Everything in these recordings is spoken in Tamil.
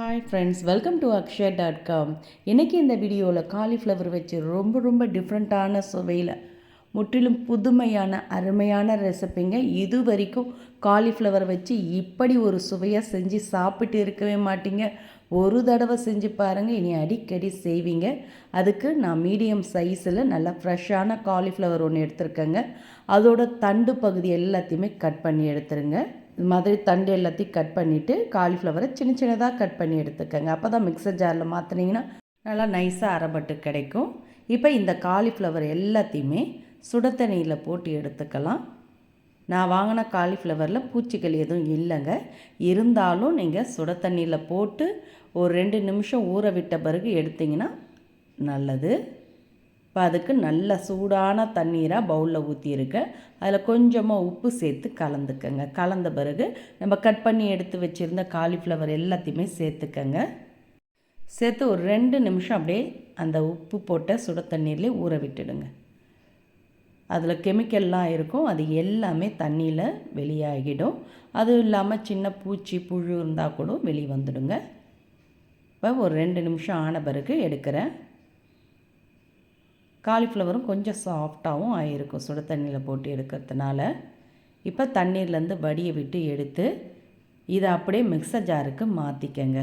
Hi friends welcome to Akshaya dot com இன்றைக்கி இந்த வீடியோவில் காலிஃப்ளவர் வச்சு ரொம்ப ரொம்ப டிஃப்ரெண்ட்டான சுவையில் முற்றிலும் புதுமையான அருமையான ரெசிபிங்க இது வரைக்கும் காலிஃப்ளவர் வச்சு இப்படி ஒரு சுவையாக செஞ்சு சாப்பிட்டு இருக்கவே மாட்டீங்க. ஒரு தடவை செஞ்சு பாருங்கள் இனி அடிக்கடி செய்வீங்க. அதுக்கு நான் மீடியம் சைஸில் நல்லா ஃப்ரெஷ்ஷான காலிஃப்ளவர் ஒன்று எடுத்துருக்கேங்க. அதோட தண்டு பகுதி எல்லாத்தையுமே கட் பண்ணி எடுத்துருங்க. இது மாதிரி தண்டு எல்லாத்தையும் கட் பண்ணிவிட்டு காலிஃப்ளவரை சின்ன சின்னதாக கட் பண்ணி எடுத்துக்கோங்க. அப்போ தான் மிக்சர் ஜாரில் மாற்றினீங்கன்னா நல்லா நைஸாக அரைப்பட்டு கிடைக்கும். இப்போ இந்த காலிஃப்ளவர் எல்லாத்தையுமே சுட தண்ணியில் போட்டு எடுத்துக்கலாம். நான் வாங்கின காலிஃப்ளவரில் பூச்சிகள் எதுவும் இல்லைங்க. இருந்தாலும் நீங்கள் சுட தண்ணியில் போட்டு ஒரு ரெண்டு நிமிஷம் ஊற விட்ட பிறகு எடுத்திங்கன்னா நல்லது. இப்போ அதுக்கு நல்ல சூடான தண்ணீராக பவுலில் ஊற்றியிருக்கேன் அதில் கொஞ்சமாக உப்பு சேர்த்து கலந்துக்கங்க. கலந்த பிறகு நம்ம கட் பண்ணி எடுத்து வச்சுருந்த காலிஃப்ளவர் எல்லாத்தையுமே சேர்த்துக்கங்க. சேர்த்து ஒரு ரெண்டு நிமிஷம் அப்படியே அந்த உப்பு போட்ட சுட தண்ணீர்லேயே ஊற விட்டுடுங்க. அதில் கெமிக்கல்லாம் இருக்கும். அது எல்லாமே தண்ணியில் வெளியாகிடும். அதுவும் இல்லாமல் சின்ன பூச்சி புழு இருந்தால் கூட வெளியே வந்துடுங்க இப்போ ஒரு ரெண்டு நிமிஷம் ஆன பிறகு எடுக்கிறேன். காலிஃப்ளவரும் கொஞ்சம் சாஃப்டாகவும் ஆகிருக்கும் சுட தண்ணியில் போட்டு எடுக்கிறதுனால. இப்போ தண்ணீர்லேருந்து வடியை விட்டு எடுத்து இதை அப்படியே மிக்சர் ஜாருக்கு மாற்றிக்கங்க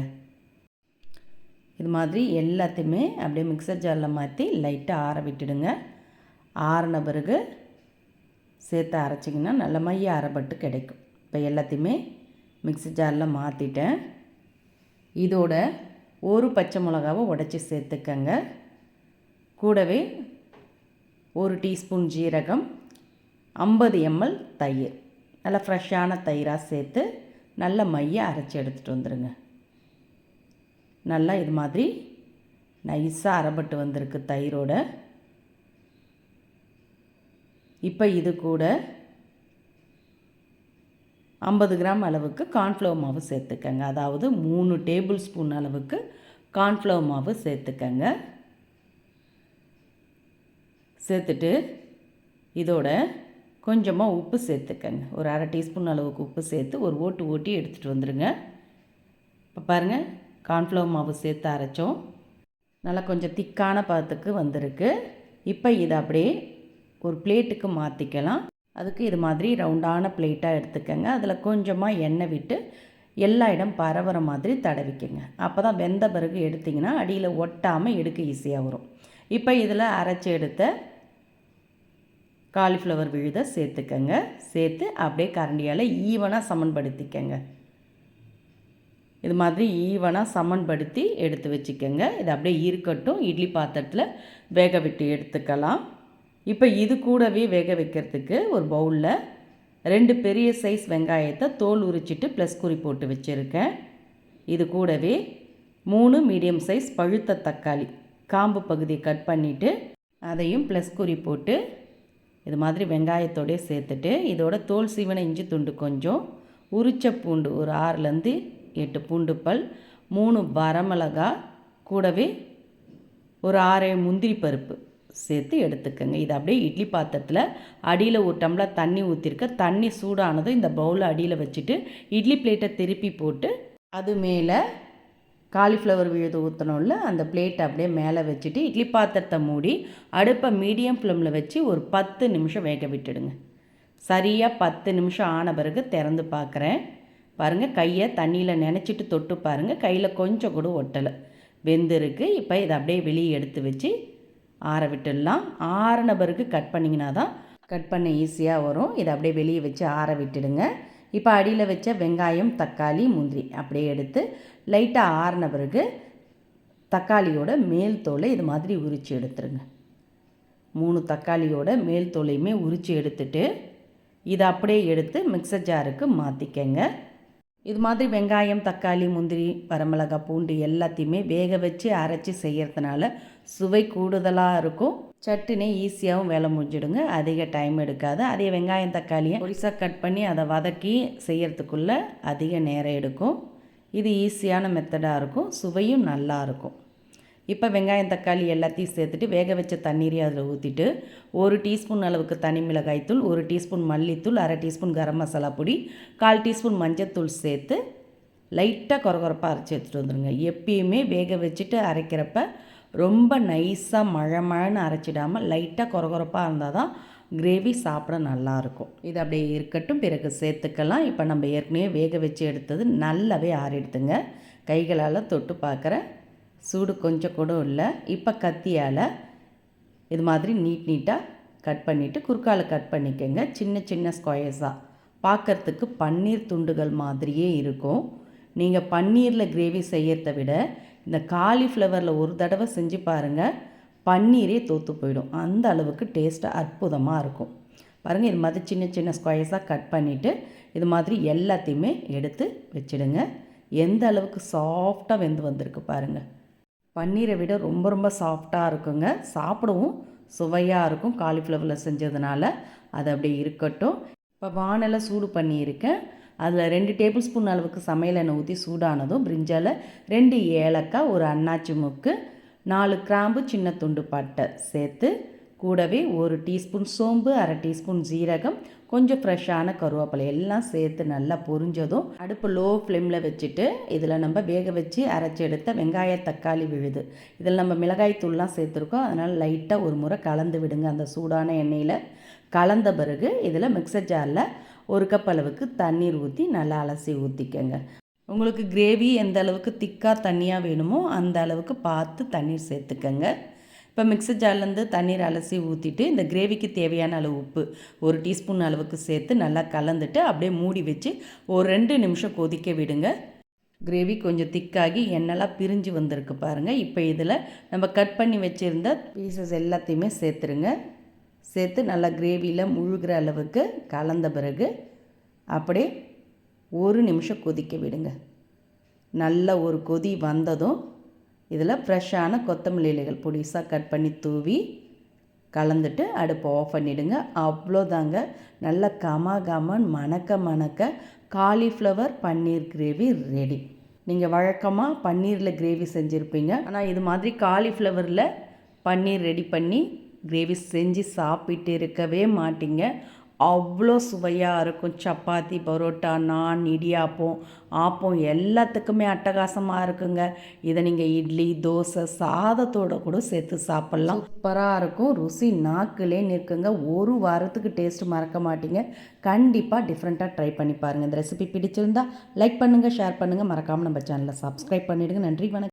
இது மாதிரி எல்லாத்தையுமே அப்படியே மிக்சர் ஜாரில் மாற்றி லைட்டாக ஆற விட்டுடுங்க. ஆறின பிறகு சேர்த்து அரைச்சிங்கன்னா நல்ல மைய அரைப்பட்டு கிடைக்கும். இப்போ எல்லாத்தையுமே மிக்ஸி ஜாரில் மாற்றிட்டேன் இதோட ஒரு பச்சை மிளகாவை உடச்சி சேர்த்துக்கங்க. கூடவே ஒரு டீஸ்பூன் ஜீரகம் ஐம்பது எம்எல் தயிர். நல்லா ஃப்ரெஷ்ஷான தயிராக சேர்த்து நல்ல மைய அரைச்சி எடுத்துகிட்டு வந்துடுங்க நல்லா இது மாதிரி நைஸாக அரைப்பட்டு வந்திருக்கு தயிரோட. இப்போ இது கூட ஐம்பது கிராம் அளவுக்கு கார்ன்ஃப்ளவர் மாவு சேர்த்துக்கங்க. அதாவது மூணு டேபிள் ஸ்பூன் அளவுக்கு கார்ன்ஃப்ளவர் மாவு சேர்த்துக்கங்க. சேர்த்துட்டு இதோட கொஞ்சமாக உப்பு சேர்த்துக்கங்க. ஒரு அரை டீஸ்பூன் அளவுக்கு உப்பு சேர்த்து ஒரு ஓட்டு ஓட்டி எடுத்துகிட்டு வந்துடுங்க இப்போ பாருங்கள் கார்ன்ஃப்ளவர் மாவு சேர்த்து அரைச்சோம். நல்லா கொஞ்சம் திக்கான பதத்துக்கு வந்திருக்கு. இப்போ இதை அப்படியே ஒரு பிளேட்டுக்கு மாற்றிக்கலாம் அதுக்கு இது மாதிரி ரவுண்டான பிளேட்டாக எடுத்துக்கோங்க. அதில் கொஞ்சமாக எண்ணெய் விட்டு எல்லா இடம் பரவுற மாதிரி தடவிக்கங்க. அப்போ தான் வெந்த பிறகு எடுத்திங்கன்னா அடியில் ஒட்டாமல் எடுக்க ஈஸியாக வரும். இப்போ இதில் அரைச்சி எடுத்த காலிஃப்ளவர் விழுத சேர்த்துக்கங்க. சேர்த்து அப்படியே கரண்டியால் ஈவனாக சமன்படுத்திக்கங்க. இது மாதிரி ஈவனாக சமன்படுத்தி எடுத்து வச்சுக்கோங்க. இது அப்படியே இருக்கட்டும். இட்லி பாத்திரத்தில் வேக விட்டு எடுத்துக்கலாம். இப்போ இது கூடவே வேக வைக்கிறதுக்கு ஒரு பவுலில் ரெண்டு பெரிய சைஸ் வெங்காயத்தை தோல் உரிச்சிட்டு ப்ளஸ் குறி போட்டு வச்சுருக்கேன். இது கூடவே மூணு மீடியம் சைஸ் பழுத்த தக்காளி காம்பு பகுதியை கட் பண்ணிவிட்டு அதையும் ப்ளஸ் குறி போட்டு இது மாதிரி வெங்காயத்தோடய சேர்த்துட்டு இதோட தோல் சீவன இஞ்சி துண்டு கொஞ்சம் உரிச்ச பூண்டு ஒரு ஆறுலேருந்து எட்டு பூண்டு பல் மூணு வரமிளகா கூடவே ஒரு ஆறு முந்திரி பருப்பு சேர்த்து எடுத்துக்கோங்க. இது அப்படியே இட்லி பாத்திரத்தில் அடியில் ஒரு டம்ளர் தண்ணி ஊற்றிருக்க தண்ணி சூடானதும் இந்த பவுலில் அடியில் வச்சுட்டு இட்லி பிளேட்டை திருப்பி போட்டு அது மேலே காலிஃப்ளவர் விழுது ஊற்றணும்ல அந்த பிளேட்டை அப்படியே மேலே வச்சுட்டு இட்லி பாத்திரத்தை மூடி அடுப்பை மீடியம் ஃப்ளேமில் வச்சு ஒரு பத்து நிமிஷம் வேக விட்டுடுங்க. சரியாக பத்து நிமிஷம் ஆன பிறகு திறந்து பார்க்குறேன். பாருங்கள் கையை தண்ணியில் நினச்சிட்டு தொட்டு பாருங்கள் கையில் கொஞ்சம் கூட ஒட்டலை. வெந்திருக்கு. இப்போ இதை அப்படியே வெளியே எடுத்து வச்சு ஆற விட்டுடலாம். ஆறின பிறகு கட் பண்ணிங்கன்னா தான் கட் பண்ண ஈஸியாக வரும். இதை அப்படியே வெளியே வச்சு ஆற விட்டுடுங்க. இப்போ அடியில் வச்ச வெங்காயம் தக்காளி முந்திரி அப்படியே எடுத்து லைட்டாக ஆறின பிறகு தக்காளியோட மேல் தோலை இது மாதிரி உரித்து எடுத்துருங்க. மூணு தக்காளியோட மேல் தோலையுமே உரித்து எடுத்துட்டு இதை அப்படியே எடுத்து மிக்சர் ஜாருக்கு மாற்றிக்கங்க இது மாதிரி வெங்காயம் தக்காளி முந்திரி வரமிளகாய் பூண்டு எல்லாத்தையுமே வேக வச்சு அரைச்சி செய்கிறதுனால சுவை கூடுதலாக இருக்கும். சட்டுனே ஈஸியாகவும் வேலை முடிஞ்சிடுங்க. அதிக டைம் எடுக்காது. அதே வெங்காயம் தக்காளியை பொரிசாக கட் பண்ணி அதை வதக்கி செய்கிறதுக்குள்ளே அதிக நேரம் எடுக்கும். இது ஈஸியான மெத்தடாக இருக்கும். சுவையும் நல்லா இருக்கும். இப்போ வெங்காயம் தக்காளி எல்லாத்தையும் சேர்த்துட்டு வேக வச்ச தண்ணீரையும் அதில் ஊற்றிட்டு ஒரு டீஸ்பூன் அளவுக்கு தனி மிளகாய்த்தூள் ஒரு டீஸ்பூன் மல்லித்தூள் அரை டீஸ்பூன் கரம் மசாலா பொடி கால் டீஸ்பூன் மஞ்சத்தூள் சேர்த்து லைட்டாக குறகுறப்பாக அரைச்சி எடுத்துகிட்டு வந்துடுங்க எப்பயுமே வேக வச்சுட்டு அரைக்கிறப்ப ரொம்ப நைஸாக மழை மழைன்னு அரைச்சிடாமல் லைட்டாக குறகுறப்பாக இருந்தால் தான் கிரேவி சாப்பிட நல்லாயிருக்கும். இது அப்படியே இருக்கட்டும். பிறகு சேர்த்துக்கலாம். இப்போ நம்ம ஏற்கனவே வேக வச்சு எடுத்தது நல்லாவே ஆறிடுத்துங்க கைகளால் தொட்டு பார்க்குறேன் சூடு கொஞ்சம் கூட இல்லை. இப்போ கத்தியால் இது மாதிரி நீட் நீட்டாக கட் பண்ணிவிட்டு குறுக்கால் கட் பண்ணிக்கோங்க. சின்ன சின்ன ஸ்கொயர்ஸாக பார்க்குறதுக்கு பன்னீர் துண்டுகள் மாதிரியே இருக்கும். நீங்கள் பன்னீரில் கிரேவி செய்யறதை விட இந்த காலிஃப்ளவரில் ஒரு தடவை செஞ்சு பாருங்கள் பன்னீரே தோற்று போயிடும். அந்த அளவுக்கு டேஸ்ட்டு அற்புதமாக இருக்கும். பாருங்கள் இது மாதிரி சின்ன சின்ன ஸ்கொயர்ஸாக கட் பண்ணிவிட்டு இது மாதிரி எல்லாத்தையுமே எடுத்து வச்சுடுங்க. எந்த அளவுக்கு சாஃப்டாக வெந்து வந்திருக்கு பாருங்கள் பன்னீரை விட ரொம்ப ரொம்ப சாஃப்டாக இருக்குங்க. சாப்பிடவும் சுவையாக இருக்கும் காலிஃப்ளவரில் செஞ்சதுனால. அது அப்படியே இருக்கட்டும். இப்போ வானலை சூடு பண்ணியிருக்கேன். அதில் ரெண்டு டேபிள் ஸ்பூன் அளவுக்கு சமையல் எண்ணெய் ஊற்றி சூடானதும் பிரிஞ்சால் ரெண்டு ஏலக்காய் ஒரு அன்னாச்சி மூக்கு நாலு கிராம்பு சின்ன துண்டு பட்டை சேர்த்து கூடவே ஒரு டீஸ்பூன் சோம்பு அரை டீஸ்பூன் ஜீரகம் கொஞ்சம் ஃப்ரெஷ்ஷான கருவேப்பிலை எல்லாம் சேர்த்து நல்லா பொரிஞ்சதும் அடுப்பு லோ ஃப்ளேமில் வச்சுட்டு இதில் நம்ம வேக வச்சு அரைச்சி எடுத்த வெங்காய தக்காளி விழுது. இதில் நம்ம மிளகாய் தூள்லாம் சேர்த்துருக்கோம். அதனால் லைட்டாக ஒரு முறை கலந்து விடுங்க அந்த சூடான எண்ணெயில். கலந்த பிறகு இதில் மிக்சர் ஜாரில் ஒரு கப் அளவுக்கு தண்ணீர் ஊற்றி நல்லா அலசி ஊற்றிக்கங்க உங்களுக்கு கிரேவி எந்த அளவுக்கு திக்காக தண்ணியாக வேணுமோ அந்த அளவுக்கு பார்த்து தண்ணீர் சேர்த்துக்கங்க. இப்போ மிக்சர் ஜார்லேருந்து தண்ணீர் அலசி ஊற்றிட்டு இந்த கிரேவிக்கு தேவையான அளவு உப்பு ஒரு டீஸ்பூன் அளவுக்கு சேர்த்து நல்லா கலந்துட்டு அப்படியே மூடி வச்சு ஒரு ரெண்டு நிமிஷம் கொதிக்க விடுங்க. கிரேவி கொஞ்சம் திக்காகி எண்ணெய்லாம் பிரிஞ்சு வந்திருக்கு பாருங்கள் இப்போ இதில் நம்ம கட் பண்ணி வச்சுருந்த பீசஸ் எல்லாத்தையுமே சேர்த்துருங்க. சேர்த்து நல்லா கிரேவியில் முழுகிற அளவுக்கு கலந்த பிறகு அப்படியே ஒரு நிமிஷம் கொதிக்க விடுங்க. நல்ல ஒரு கொதி வந்ததும் இதில் ஃப்ரெஷ்ஷான கொத்தமல்லி இலைகள் பொடிசாக கட் பண்ணி தூவி கலந்துட்டு அடுப்பை ஆஃப் பண்ணிவிடுங்க அவ்வளோதாங்க. நல்ல கமா கமன் மணக்க மணக்க காலிஃப்ளவர் பன்னீர் கிரேவி ரெடி நீங்கள் வழக்கமாக பன்னீரில் கிரேவி செஞ்சுருப்பீங்க. ஆனால் இது மாதிரி காலிஃப்ளவரில் பன்னீர் ரெடி பண்ணி கிரேவி செஞ்சு சாப்பிட்டு இருக்கவே மாட்டிங்க. அவ்வளோ சுவையாக இருக்கும். சப்பாத்தி பரோட்டா நான் இடியாப்பம் ஆப்பம் எல்லாத்துக்குமே அட்டகாசமாக இருக்குங்க. இதை நீங்கள் இட்லி தோசை சாதத்தோடு கூட சேர்த்து சாப்பிட்லாம். சூப்பராக இருக்கும். ருசி நாக்கிலே நிற்குங்க. ஒரு வாரத்துக்கு டேஸ்ட் மறக்க மாட்டீங்க. கண்டிப்பாக டிஃப்ரெண்ட்டாக ட்ரை பண்ணி பாருங்கள் இந்த ரெசிபி பிடிச்சிருந்தா லைக் பண்ணுங்கள் ஷேர் பண்ணுங்கள் மறக்காமல் நம்ம சேனலை சப்ஸ்கிரைப் பண்ணிவிடுங்க நன்றி வணக்கம்.